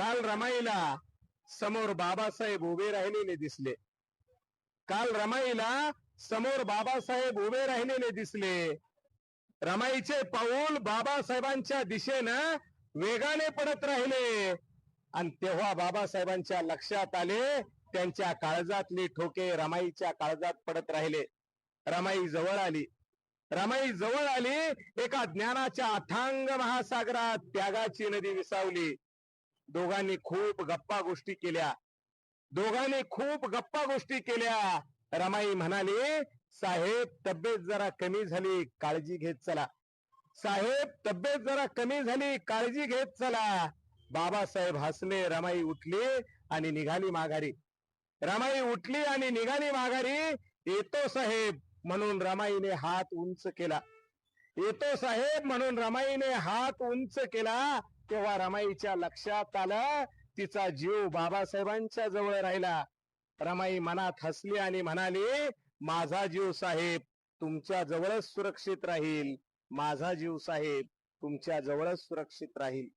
काल रमाईला समोर बाबासाहेब उभे राहिलेले दिसले. काल रमाईला समोर बाबासाहेब उभे राहिलेले दिसले. रमाईचे पाऊल बाबासाहेबांच्या दिशेनं वेगाने पडत राहिले. आणि तेव्हा बाबासाहेबांच्या लक्षात आले त्यांच्या काळजातले ठोके रमाईच्या काळजात पडत राहिले. रमाई जवळ आली. रमाई जवळ आली एका ज्ञानाच्या अथांग महासागरात त्यागाची नदी विसावली. दोघांनी खूप गप्पा गोष्टी केल्या. दोघांनी खूप गप्पा गोष्टी केल्या. रमाई म्हणाली साहेब तब्येत जरा कमी झाली काळजी घेत चला. साहेब तब्येत जरा कमी झाली काळजी घेत चला. बाबासाहेब हसले रमाई उठली आणि निघाली माघारी. रमाई उठली आणि निघाली माघारी येतो साहेब म्हणून रमाईने हात उंच केला. येतो साहेब म्हणून रमाईने हात उंच केला. तेव्हा रमाईच्या लक्षात आलं तिचा जीव बाबासाहेबांच्या जवळ राहिला. रमाई मनात हसली आणि म्हणाली माझा जीव साहेब तुमच्या जवळच सुरक्षित राहील. माझा जीव साहेब तुमच्या जवळच सुरक्षित राहील.